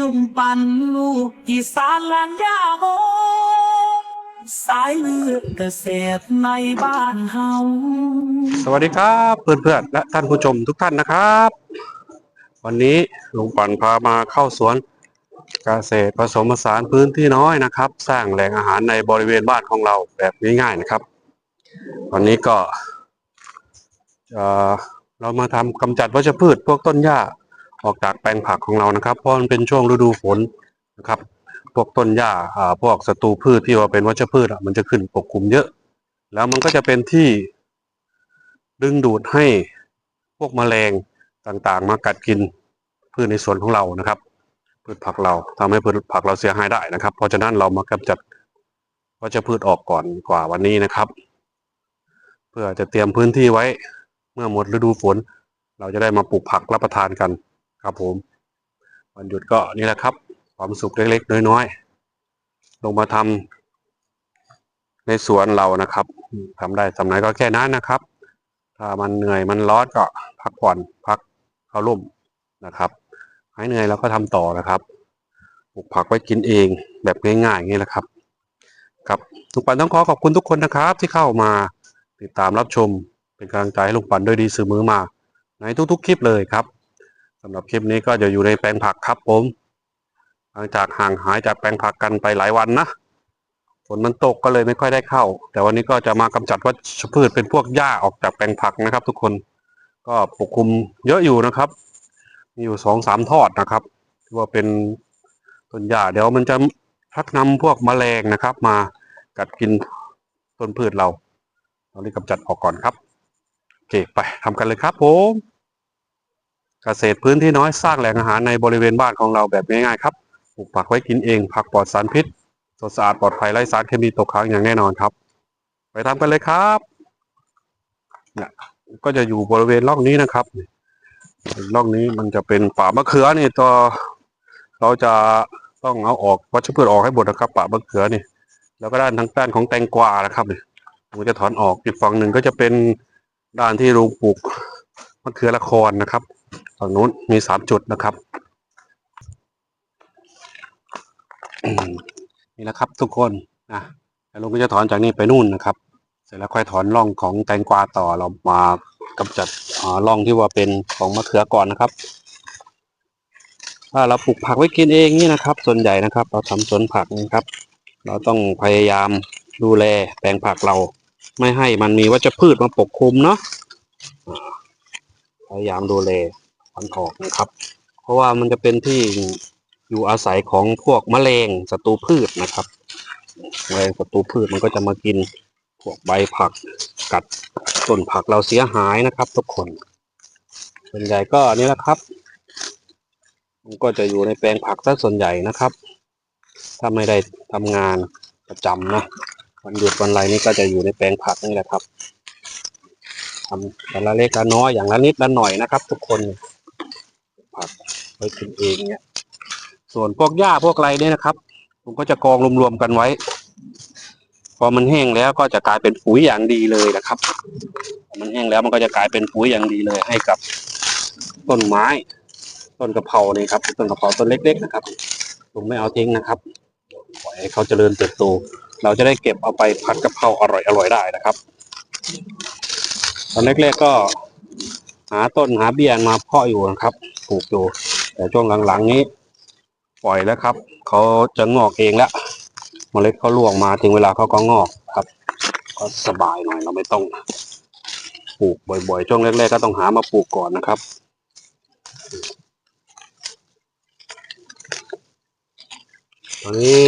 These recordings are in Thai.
ลุงปันลูกอีสานแลนยาโมสายเลือดเกษตรในบ้านเฮาสวัสดีครับเพื่อนๆและท่านผู้ชมทุกท่านนะครับ วันนี้ลุงปั่นพามาเข้าสวนเกษตรผสมผสานพื้นที่น้อยนะครับ สร้างแหล่งอาหารในบริเวณบ้านของเราแบบง่ายๆนะครับ วันนี้ก็เอ่อเรามาทำกำจัดวัชพืชพวกต้นหญ้า ออกจากแปลงผักของเรานะครับ เพราะมันเป็นช่วงฤดูฝนนะครับ พวกต้นหญ้าอ่าพวกศัตรูพืชที่ว่าเป็นวัชพืชอะมันจะขึ้นปกคลุมเยอะ แล้วมันก็จะเป็นที่ดึงดูดให้พวกแมลงต่างๆ มากัดกินพืชในสวนของเรานะครับ พืชผักเราทำให้พืชผักเราเสียหายได้นะครับ เพราะฉะนั้นเรามากำจัดวัชพืชออกก่อนกว่าวันนี้นะครับ เพื่อจะเตรียมพื้นที่ไว้เมื่อหมดฤดูฝน เราจะได้มาปลูกผักรับประทานกัน ครับผม วันหยุดก็นี่แหละครับ ความสุขเล็กๆน้อยๆลงมาทำในสวนเรานะครับทำได้สำไหนก็แค่นั้นนะครับ ถ้ามันเหนื่อยมันร้อนก็พักผ่อนพักเข้าร่มนะครับหายเหนื่อยแล้วก็ทำต่อนะครับปลูกผักไว้กินเองแบบง่ายๆอย่างนี้แหละครับ ครับลุงปันต้องขอขอบคุณทุกคนนะครับ ที่เข้ามาติดตามรับชมเป็นกำลังใจให้ลุงปันด้วยดีสื่อมือมา ในทุกๆคลิปเลยครับ สำหรับคลิปนี้ก็จะอยู่ในแปลงผักครับผม หลังจากห่างหายจากแปลงผักกันไปหลายวันนะฝนมันตกก็เลยไม่ค่อยได้เข้า แต่วันนี้ก็จะมากำจัดวัชพืชเป็นพวกหญ้าออกจากแปลงผักนะครับ ทุกคนก็ปกคลุมเยอะอยู่นะครับ มีอยู่สองสามทอดนะครับที่ว่าเป็นต้นหญ้าเดี๋ยวมันจะชักนำพวกแมลงนะครับ มากัดกินต้นพืชเราเรารีบกำจัดออกก่อนครับโอเคไปทำกันเลยครับผม เกษตรพื้นที่น้อยสร้างแหล่งอาหารในบริเวณบ้านของเราแบบง่ายๆครับปลูกผักไว้กินเอง ผักปลอดสารพิษสดสะอาดปลอดภัยไร้สารเคมีตกค้างอย่างแน่นอนครับ ไปทำกันเลยครับเนี่ยก็จะอยู่บริเวณร่องนี้นะครับร่องนี้มันจะเป็นป่ามะเขือนี่ตัวเราจะต้องเอาออกวัชพืชออกให้หมดนะครับป่ามะเขือนี่แล้วก็ด้านทางด้านของแตงกวานะครับเนี่ยผมจะถอนออกอีกฝั่งหนึ่งก็จะเป็นด้านที่ลุงปลูก มะเขือละครนะครับฝั่งนู้นมีสามจุดนะครับนี่แหละครับทุกคนนะแล้วลุงก็จะถอนจากนี่ไปนู่นนะครับ เสร็จแล้วค่อยถอนร่องของแตงกวาต่อเรามากำจัดร่องที่ว่าเป็นของมะเขือก่อนนะครับถ้าเราปลูกผักไว้กินเองนี่นะครับ ส่วนใหญ่นะครับ เราทำสวนผักนะครับ เราต้องพยายามดูแลแปลงผักเรา ไม่ให้มันมีวัชพืชมาปกคลุมเนาะ พยายามดูแลถอนออกนะครับ เพราะว่ามันจะเป็นที่อยู่อาศัยของพวกแมลงศัตรูพืชนะครับแมลงศัตรูพืชมันก็จะมากินพวกใบผักกัดต้นผักเราเสียหายนะครับ ทุกคนส่วนใหญ่ก็นี่แหละครับ มันก็จะอยู่ในแปลงผักซะส่วนใหญ่นะครับ ถ้าไม่ได้ทำงานประจำนะวันหยุดวันไรนี่ก็จะอยู่ในแปลงผักนี่แหละครับ ทำแต่ละเล็กละน้อยอย่างละนิดละหน่อยนะครับ ทุกคนผักไว้กินเองเนี่ย ส่วนพวกหญ้าพวกอะไรเนี่ยนะครับ ผมก็จะกองรวมๆกันไว้ พอมันแห้งแล้วก็จะกลายเป็นปุ๋ยอย่างดีเลยนะครับพอมันแห้งแล้วมันก็จะกลายเป็นปุ๋ยอย่างดีเลย ให้กับต้นไม้ ต้นกระเพรานี่ครับต้นกระเพราต้นเล็ก ๆ นะครับผมไม่เอาทิ้งนะครับปล่อยให้เขาเจริญเติบโต เราจะได้เก็บเอาไปผัดกะเพราอร่อยๆได้นะครับ ตอนแรกๆก็ หาต้นหาเบี้ยมาเพาะอยู่นะครับปลูกอยู่ แต่ช่วงหลังๆนี้ ปล่อยแล้วครับเขาจะงอกเองแล้วเมล็ดเขาล่วงมาถึงเวลาเขาก็งอกครับ ก็สบายหน่อยเราไม่ต้องปลูกบ่อยๆช่วงแรกๆก็ต้องหามาปลูกก่อนนะครับตอนนี้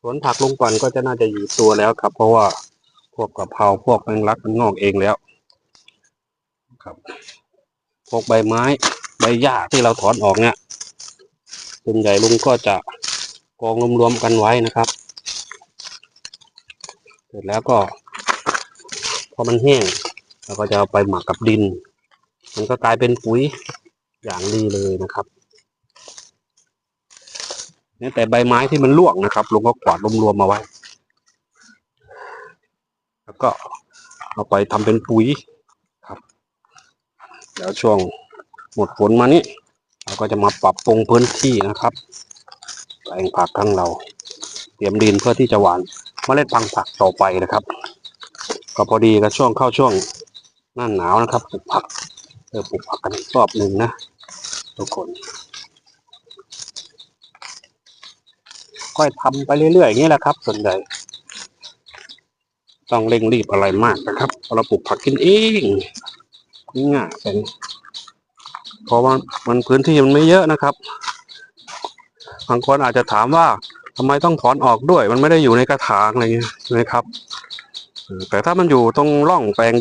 สวนผักลงก่อนก็จะน่าจะอยู่ตัวแล้วครับ เพราะว่าพวกกะเพราพวกแมงลักมันงอกเองแล้ว ครับพวกใบไม้ใบหญ้าที่เราถอนออกเนี่ยส่วนใหญ่ลุงก็จะกองรวมๆกันไว้นะครับ เสร็จแล้วก็พอมันแห้งเราก็จะเอาไปหมักกับดิน มันก็กลายเป็นปุ๋ยอย่างดีเลยนะครับเนี่ยแต่ใบไม้ที่มันร่วงนะครับลุงก็กวาดรวมๆมาไว้ แล้วก็เอาไปทำเป็นปุ๋ย ครับแล้วช่วงหมดฝนมานี้เราก็จะมาปรับปรุงพื้นที่นะครับแปลงผักทั้งเรา เตรียมดินเพื่อที่จะหว่านเมล็ดพันธุ์ผักต่อไปนะครับ ก็พอดีกับช่วงเข้าช่วงหน้าหนาวนะครับปลูกผักเออปลูกผักกันกรอบหนึ่งนะทุกคนค่อยทำไปเรื่อยๆอย่างนี้แหละครับ ส่วนใหญ่ต้องเร่งรีบอะไรมากนะครับพราะเราปลูกผักกินเอง ง่ายเป็นเพราะว่ามันพื้นที่มันไม่เยอะนะครับบางคนอาจจะถามว่าทำไมต้องถอนออกด้วย มันไม่ได้อยู่ในกระถางอะไรเงี้ยใช่ไหมครับ แต่ถ้ามันอยู่ตรงร่องแปลง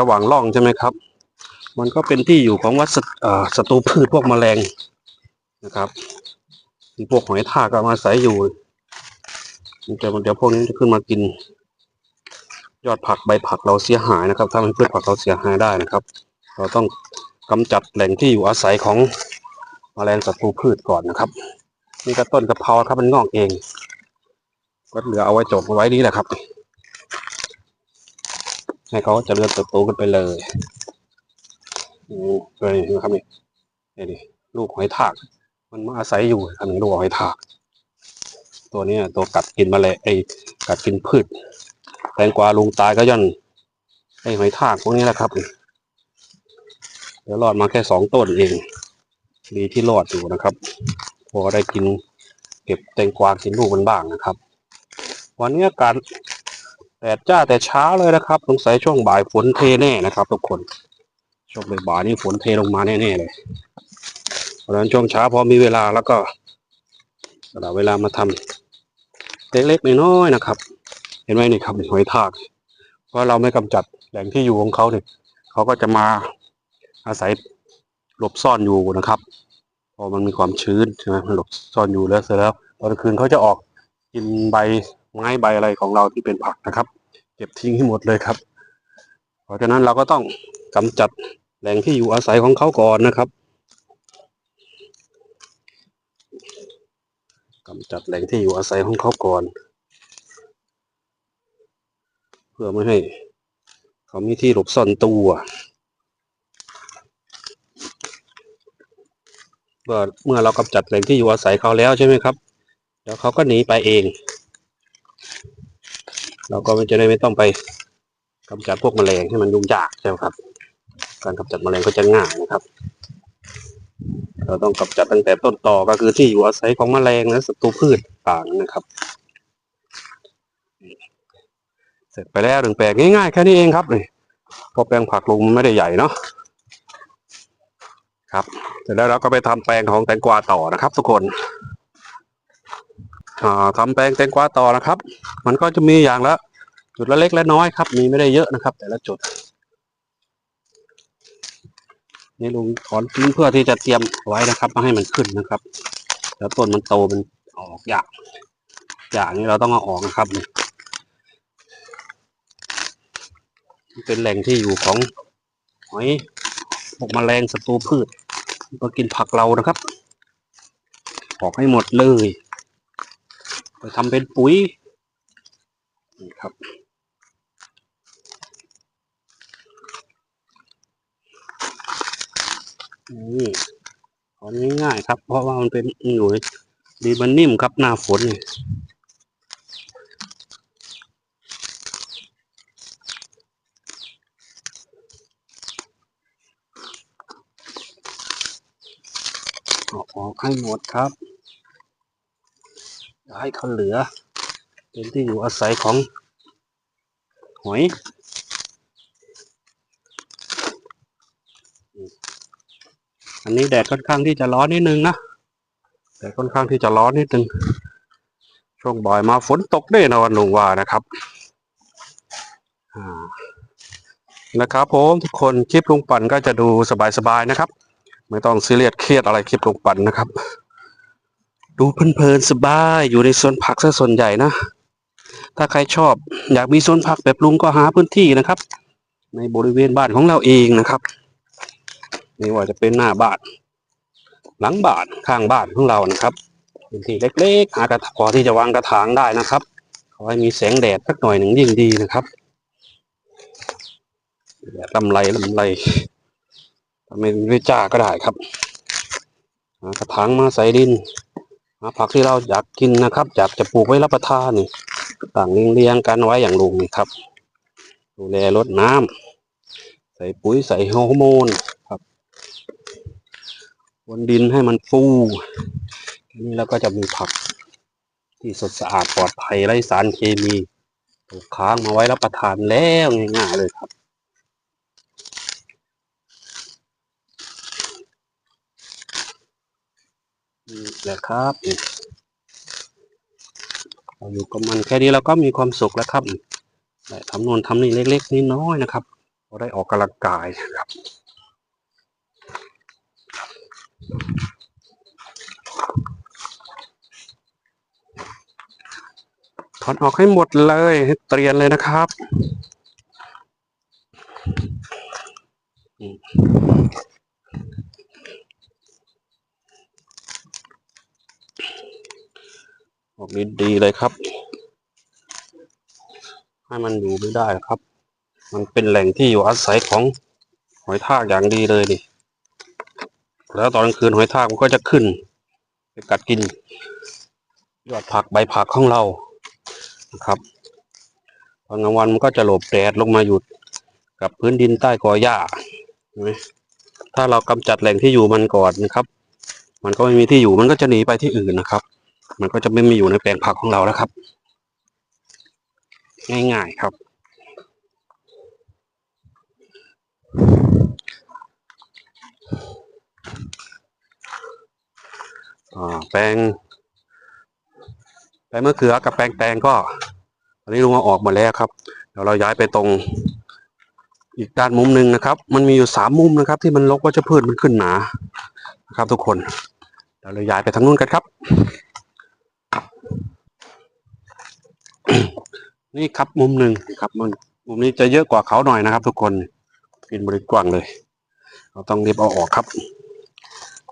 ระหว่างร่องใช่ไหมครับ มันก็เป็นที่อยู่ของวัสศัตรูพืชพวกแมลงนะครับมีพวกหอยทากก็มาอาศัยอยู่มันจะเดี๋ยวพวกนี้จะขึ้นมากิน ยอดผักใบผักเราเสียหายนะครับทำให้พืชผักเราเสียหายได้นะครับ เราต้องกำจัดแหล่งที่อยู่อาศัยของแมลงศัตรูพืชก่อนนะครับ นี่ก็ต้นกระเพราครับมันงอกเอง ก็เหลือเอาไว้จบเอาไว้นี้แหละครับ ให้เขาจะเริญเติบโตกันไปเลยอืมเลยนะครับนี่นี่ลูกหอยทาก มันมาอาศัยอยู่ทำให้ลูกหอยทาก ตัวนี้ตัวกัดกินแมลงไอ้กัดกินพืชแตงกวาลุงตายก็ย่อนไอ้หอยทากพวกนี้แหละครับ ดี๋ยวรอดมาแค่สองต้นเอง ดีที่รอดอยู่นะครับ พอได้กินเก็บแตงกวากินลูกมันบ้างนะครับ วันนี้อากาศแดดจ้าแต่เช้าเลยนะครับสงสัยช่วงบ่ายฝนเทแน่นะครับ ทุกคนช่วงบ่ายนี่ฝนเทลงมาแน่ๆเลยเพราะฉะนั้นช่วงเช้าพอมีเวลาแล้วก็สละเวลามาทำเล็กๆน้อยๆนะครับ เห็นไหมนี่ครับหอยทากเพราะเราไม่กำจัดแหล่งที่อยู่ของเขาเนี่ยเขาก็จะมา อาศัยหลบซ่อนอยู่นะครับ พอมันมีความชื้นใช่ไหมมันหลบซ่อนอยู่แล้วเสร็จแล้วตอนกลางคืนเขาจะออกกินใบไม้ใบอะไรของเราที่เป็นผักนะครับ เก็บทิ้งให้หมดเลยครับ เพราะฉะนั้นเราก็ต้องกำจัดแหล่งที่อยู่อาศัยของเขาก่อนนะครับกำจัดแหล่งที่อยู่อาศัยของเขาก่อน เพื่อไม่ให้เขามีที่หลบซ่อนตัว มื่อเมื่อเรากำจัดแหล่งที่อยู่อาศัยเขาแล้วใช่ไหมครับ เดี๋ยวเขาก็หนีไปเอง เราก็ไม่จะได้ไม่ต้องไปกำจัดพวกแมลงให้มันยุ่งยากใช่ไหมครับ การกำจัดแมลงก็จะง่ายนะครับ เราต้องกำจัดตั้งแต่ต้นต่อก็คือที่อยู่อาศัยของแมลงและศัตรูพืชต่างนะครับ เสร็จไปแล้วหนึ่งแปลงง่ายๆแค่นี้เองครับนี่เพอแปลงผักลงไม่ได้ใหญ่เนาะ ครับ เสร็จแล้วเราก็ไปทำแปลงของแตงกวาต่อนะครับ ทุกคนอ่าทำแปลงแตงกวาต่อนะครับ มันก็จะมีอย่างละจุดละเล็กและน้อยครับ มีไม่ได้เยอะนะครับ แต่ละจุด นี่ลุงถอนทิ้งเพื่อที่จะเตรียมไว้นะครับมาให้มันขึ้นนะครับ แล้วต้นมันโตมันออกอยากอย่างนี้เราต้องเอาออกนะครับนี่เป็นแหล่งที่อยู่ของหอย พวกมแมลงศัตรูพืชมากินผักเรานะครับ ออกให้หมดเลย ไปทำเป็นปุ๋ยนี่ครับนี่ถอนง่ายๆครับ เพราะว่ามันเป็นหน่วยดีมันนิ่มครับหน้าฝนนี่ เอาออกให้หมดครับอย่าให้เขาเหลือ เป็นที่อยู่อาศัยของหอยอันนี้แดดค่อนข้างที่จะร้อนนิดนึงนะแดดค่อนข้างที่จะร้อนนิดนึง ช่วงบ่ายมาฝนตกแน่นอนลุงว่านะครับนะครับผมทุกคนคลิปลุงปั่นก็จะดูสบายๆนะครับ ไม่ต้องซีเรียสเครียดอะไรคลิปลงปั่นนะครับ ดูเพลินๆสบายอยู่ในสวนผักซะส่วนใหญ่นะ ถ้าใครชอบอยากมีสวนผักแบบลุงก็หาพื้นที่นะครับ ในบริเวณบ้านของเราเองนะครับไม่ว่าจะเป็นหน้าบ้านหลังบ้านข้างบ้านของเรานะครับพื้นที่เล็กๆหากระถางพอที่จะวางกระถางได้นะครับขอให้มีแสงแดดสักหน่อยหนึ่งยิ่งดีนะครับแดดลำไรลำไร ไม่ไม่จ้าก็ได้ครับกระถางมาใส่ดินหาผักที่เราอยากกินนะครับอยากจะปลูกไว้รับประทานนี่ต่างเรียงๆกันไว้อย่างลุงนี่ครับ ดูแลรดน้ำใส่ปุ๋ยใส่ฮอร์โมนครับบนดินให้มันฟูทีนี้เราก็จะมีผักที่สดสะอาดปลอดภัยไร้สารเคมีปลูกค้างมาไว้รับประทานแล้วง่ายๆเลยครับ นี่แหละครับเราอยู่กับมันแค่นี้เราก็มีความสุขแล้วครับได้ทำโนนทำนี่เล็กๆนิดน้อยๆนะครับเราได้ออกกำลังกายนะครับถอนออกให้หมดเลยให้เตรียนเลยนะครับ อืม ออกดีเลยครับ ให้มันอยู่ไม่ได้ครับ มันเป็นแหล่งที่อยู่อาศัยของหอยทากอย่างดีเลยนี่ แล้วตอนกลางคืนหอยทากมันก็จะขึ้นไปกัดกิน ยอดผักใบผักของเรานะครับ ตอนกลางวันมันก็จะหลบแดดลงมาหยุดกับพื้นดินใต้กอหญ้าเห็นไหมถ้าเรากำจัดแหล่งที่อยู่มันก่อนนะครับ มันก็ไม่มีที่อยู่มันก็จะหนีไปที่อื่นนะครับ มันก็จะไม่มีอยู่ในแปลงผักของเราแล้วครับ ง่ายๆครับ แปลงแปลงมะเขือกับแปลงแตงก็อันนี้ลุงเอาออกมาแล้วครับเดี๋ยวเราย้ายไปตรงอีกด้านมุมหนึ่งนะครับ มันมีอยู่สามมุมนะครับ ที่มันลกว่าจะพืชมันขึ้นหนานะครับ ทุกคนเดี๋ยวเราย้ายไปทางนู้นกันครับ นี่ครับมุมหนึ่งครับมันมุมนี้จะเยอะกว่าเขาหน่อยนะครับ ทุกคนกินบริกว้างเลย เราต้องรีบเอาออกครับ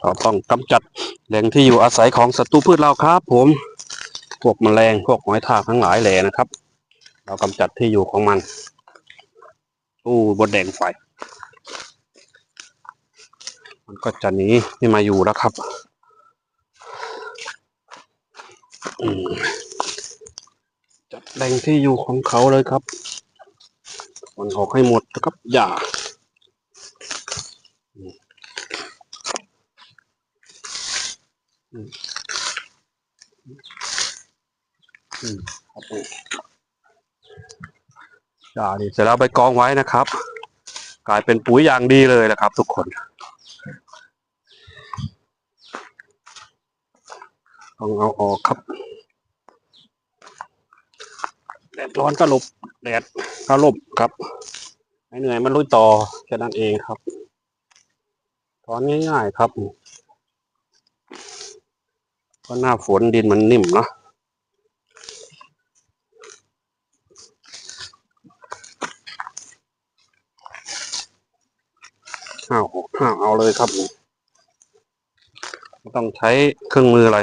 เราต้องกำจัดแหล่งที่อยู่อาศัยของศัตรูพืชเราครับ ผมพวกแมลงพวกหอยทากทั้งหลายแหล่นะครับ เรากำจัดที่อยู่ของมันอู้บนแดงไฟมันก็จะหนีไม่มาอยู่แล้วครับ อืม จัดแหล่งที่อยู่ของเขาเลยครับมันออกให้หมดนะครับ อย่าอืมอืมอืมครับผมอย่าดิเสร็จแล้วไปกองไว้นะครับ กลายเป็นปุ๋ยอย่างดีเลยนะครับ ทุกคนต้องเอาออกครับ แดด ร้อนก็หลบแดดก็หลบครับให้เหนื่อยมันลุยต่อแค่นั้นเองครับถอนง่ายๆครับเพราะหน้าฝนดินมันนิ่มเนาะห้าวห้าวเอาเลยครับไม่ต้องใช้เครื่องมืออะไร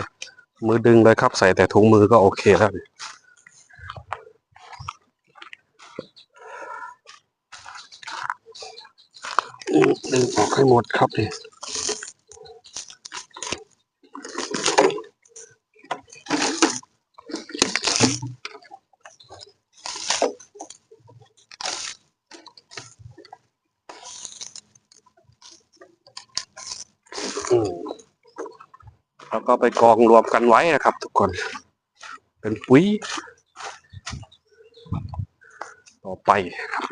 มือดึงเลยครับ ใส่แต่ถุงมือก็โอเคแล้วนี่อืม ดึงออกให้หมดครับนี่อืมแล้วก็ไปกองรวมกันไว้นะครับ ทุกคน เป็นปุ๋ย ต่อไปครับ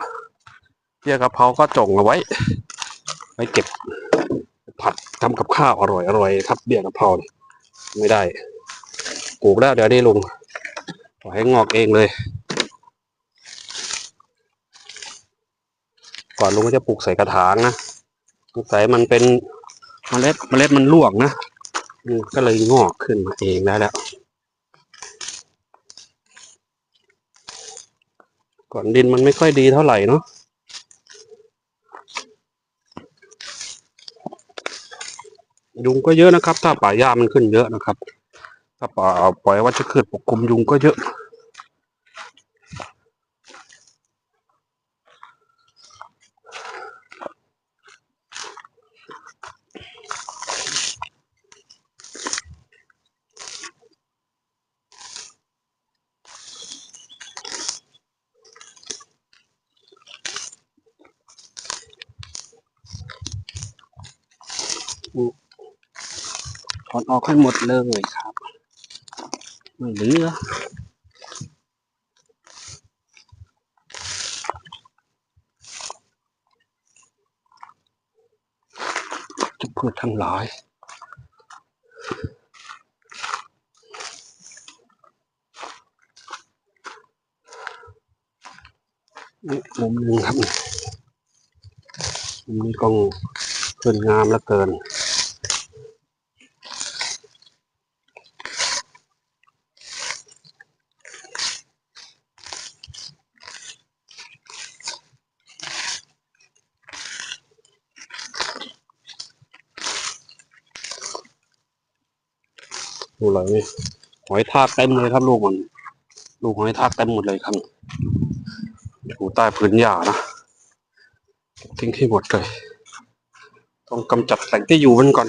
เบี้ยกะเพราก็จงเอาไว้ ไว้เก็บ ผัดทำกับข้าวอร่อยอร่อยครับเบี้ยกะเพราเนี่ยไม่ได้ปลูกแล้วเดี๋ยวนี้ลุงปล่อยให้งอกเองเลย ก่อนลุงก็จะปลูกใส่กระถางนะสงสัยมันเป็นเมล็ดเมล็ดมันร่วงนะก็เลยงอกขึ้นมาเองได้แล้ว ก่อนดินมันไม่ค่อยดีเท่าไหร่เนาะ ยุงก็เยอะนะครับ ถ้าป่าหญ้ามันขึ้นเยอะนะครับ ถ้าป่าปล่อยวัชพืชปกคลุมยุงก็เยอะ ออกให้หมดเลยครับ ไม่เหลือจะพืชทั้งหลายนี่มุมหนึ่งครับมุมนี้ก็ขึ้นงามเหลือเกิน ดูเลยหอยทากเต็มเลยครับลูกมัน ลูกหอยทากเต็มหมดเลยครับอยู่ใต้พื้นหญ้านะทิ้งให้หมดเลย ต้องกำจัดแหล่งที่อยู่มันก่อน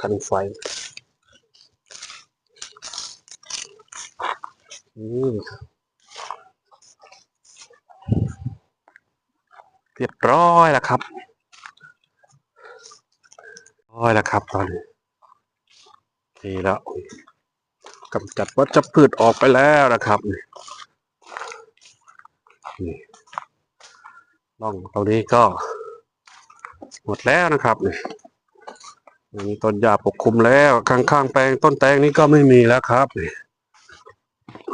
คันไฟอืมเรียบร้อยแล้วครับร้อยแล้วครับตอนนี้โอเคแล้วกำจัดวัชพืชออกไปแล้วนะครับนี่น่องตรงนี้ก็หมดแล้วนะครับนี่ มีต้นหญ้าปกคลุมแล้ว ข้างๆแปลงต้นแตงนี้ก็ไม่มีแล้วครับนี่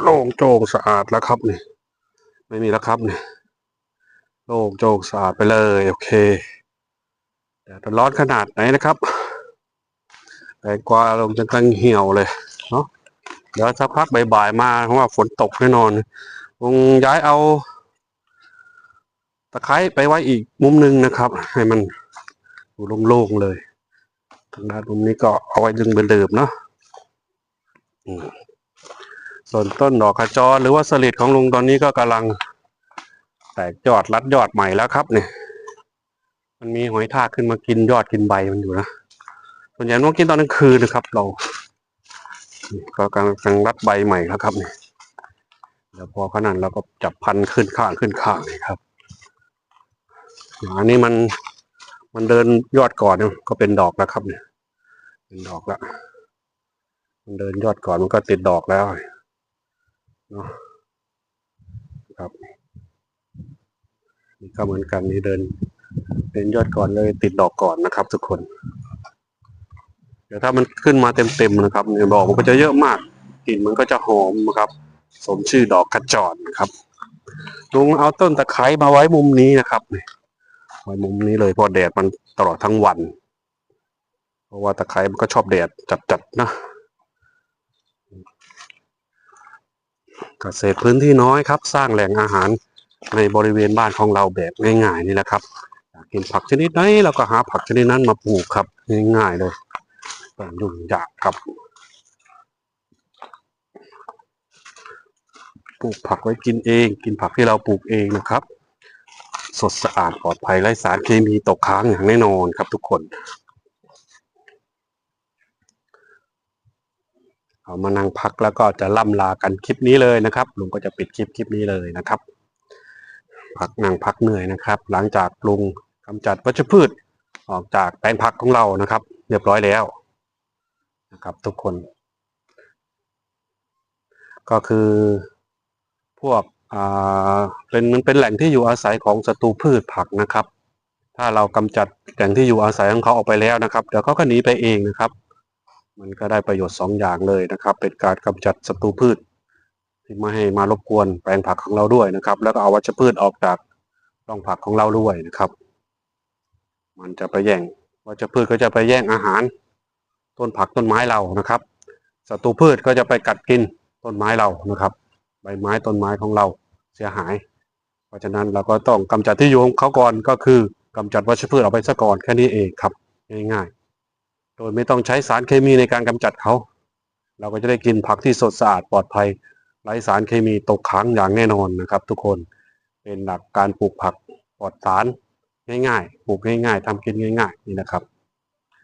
โล่งโจงสะอาดแล้วครับนี่ ไม่มีแล้วครับนี่โล่งโจงสะอาดไปเลย โอเคแต่ร้อนขนาดไหนนะครับแตงกวาลงจนกลังเหี่ยวเลยเนาะเดี๋ยวสักพักบ่ายๆมาเพราะว่าฝนตกแน่นอนคงย้ายเอาตะไคร้ไปไว้อีกมุมหนึ่งนะครับ ให้มันอยู่โล่งๆเลย ทางด้านมุมนี้ก็เอาไว้ดึงเป็นเดิมเนาะส่วนต้นดอกขจรหรือว่าสลิดของลุงตอนนี้ก็กำลัง แตกยอดรัดยอดใหม่แล้วครับเนี่ยมันมีหอยทากขึ้นมากินยอดกินใบมันอยู่นะส่วนใหญ่มันกินตอนกลางคืนนะครับ เรา ก็กำลังกำลังรัดใบใหม่แล้วครับเนี่ยเดี๋ยวพอขนาดเราก็จับพันขึ้นข้างขึ้นข้างเลยครับอันนี้มัน มันเดินยอดก่อนเนี่ยก็เป็นดอกแล้วครับเนี่ย เป็นดอกแล้ว มันเดินยอดก่อนมันก็ติดดอกแล้วเนาะครับนี่ก็เหมือนกันนี่เดินเป็นยอดก่อนเลยติดดอกก่อนนะครับ ทุกคน เดี๋ยวถ้ามันขึ้นมาเต็มๆนะครับเนี่ยดอกมันก็จะเยอะมากกลิ่นมันก็จะหอมนะครับ สมชื่อดอกกระจรนะครับลุงเอาต้นตะไคร้มาไว้มุมนี้นะครับนี่ ไว้มุมนี้เลยเพราะแดดมันตลอดทั้งวัน เพราะว่าตะไคร้มันก็ชอบแดดจัดๆนะเกษตรพื้นที่น้อยครับ สร้างแหล่งอาหารในบริเวณบ้านของเราแบบง่ายๆนี่แหละครับอยากกินผักชนิดไหนเราก็หาผักชนิดนั้นมาปลูกครับ ง่ายๆเลยต้องยุ่งยากครับปลูกผักไว้กินเอง กินผักที่เราปลูกเองนะครับ สดสะอาดปลอดภัยไร้สารเคมีตกค้างอย่างแน่นอนครับทุกคน เอามานั่งพักแล้วก็จะล่ำลากันคลิปนี้เลยนะครับลุงก็จะปิดคลิปคลิปนี้เลยนะครับ พักนั่งพักเหนื่อยนะครับ หลังจากลุงกำจัดวัชพืชออกจากแปลงผักของเรานะครับ เรียบร้อยแล้วนะครับ ทุกคน ก็คือพวก เป็นมันเป็นแหล่งที่อยู่อาศัยของศัตรูพืชผักนะครับ ถ้าเรากำจัดแหล่งที่อยู่อาศัยของเขาออกไปแล้วนะครับเดี๋ยวเขาก็หนีไปเองนะครับ มันก็ได้ประโยชน์สองอย่างเลยนะครับ เป็นการกำจัดศัตรูพืช ที่ไม่ให้มารบกวนแปลงผักของเราด้วยนะครับ แล้วก็เอาวัชพืชออกจากร่องผักของเราด้วยนะครับ มันจะไปแย่งวัชพืชก็จะไปแย่งอาหาร ต้นผักต้นไม้เรานะครับศัตรูพืชก็จะไปกัดกินต้นไม้เรานะครับ ใบไม้ต้นไม้ของเรา เสียหาย เพราะฉะนั้นเราก็ต้องกำจัดที่อยู่ของเขาก่อนก็คือกำจัดวัชพืชออกไปซะก่อนแค่นี้เองครับ ง่ายๆ โดยไม่ต้องใช้สารเคมีในการกำจัดเขา เราก็จะได้กินผักที่สดสะอาดปลอดภัยไร้สารเคมีตกค้างอย่างแน่นอนนะครับ ทุกคนเป็นหลักการปลูกผักปลอดสารง่ายๆ ปลูกง่ายๆทำกินง่าย ๆ นี่นะครับ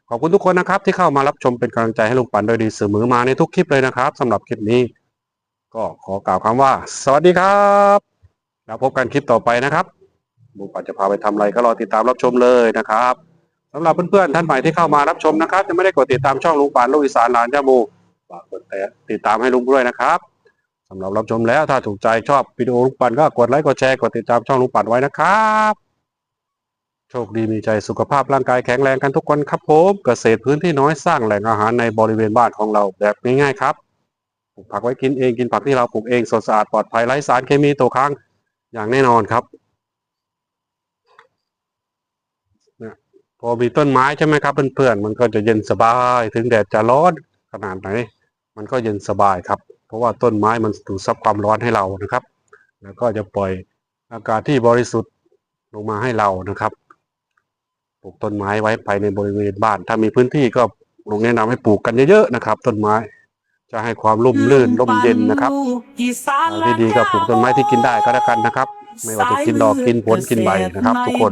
ขอบคุณทุกคนนะครับที่เข้ามารับชมเป็นกำลังใจให้ลุงปันโดยดีเสมอมาในทุกคลิปเลยนะครับสำหรับคลิปนี้ ก็ขอกล่าวคำว่า สวัสดีครับ แล้วพบกันคลิปต่อไปนะครับลุงปั่นจะพาไปทำอะไรก็รอติดตามรับชมเลยนะครับสำหรับเพื่อนๆท่านใหม่ที่เข้ามารับชมนะครับยังไม่ได้กดติดตามช่องลุงปั่นลูกอีสานหลานยาโมฝากกดติดตามให้ลุงด้วยนะครับสำหรับรับชมแล้วถ้าถูกใจชอบวิดีโอลุงปั่นก็กดไลค์กดแชร์กดติดตามช่องลุงปั่นไว้นะครับโชคดีมีใจสุขภาพร่างกายแข็งแรงกันทุกคนครับผมเกษตรพื้นที่น้อยสร้างแหล่งอาหารในบริเวณบ้านของเราแบบง่ายๆครับ ปลูกผักไว้กินเองกินผักที่เราปลูกเองสดสะอาดปลอดภัยไร้สารเคมีตกค้างอย่างแน่นอนครับเนี่ยพอมีต้นไม้ใช่ไหมครับเพื่อนๆมันก็จะเย็นสบาย ถึงแดดจะร้อนขนาดไหน มันก็เย็นสบายครับ เพราะว่าต้นไม้มันดูดซับความร้อนให้เรานะครับ แล้วก็จะปล่อยอากาศที่บริสุทธิ์ลงมาให้เรานะครับปลูกต้นไม้ไว้ภายในบริเวณบ้าน ถ้ามีพื้นที่ก็ลุงแนะนำให้ปลูกกันเยอะๆนะครับ ต้นไม้ จะให้ความร่มรื่นร่มเย็นนะครับทางที่ดีก็ปลูกต้นไม้ที่กินได้ก็แล้วกันนะครับ ไม่ว่าจะกินดอกกินผลกินใบนะครับ ทุกคน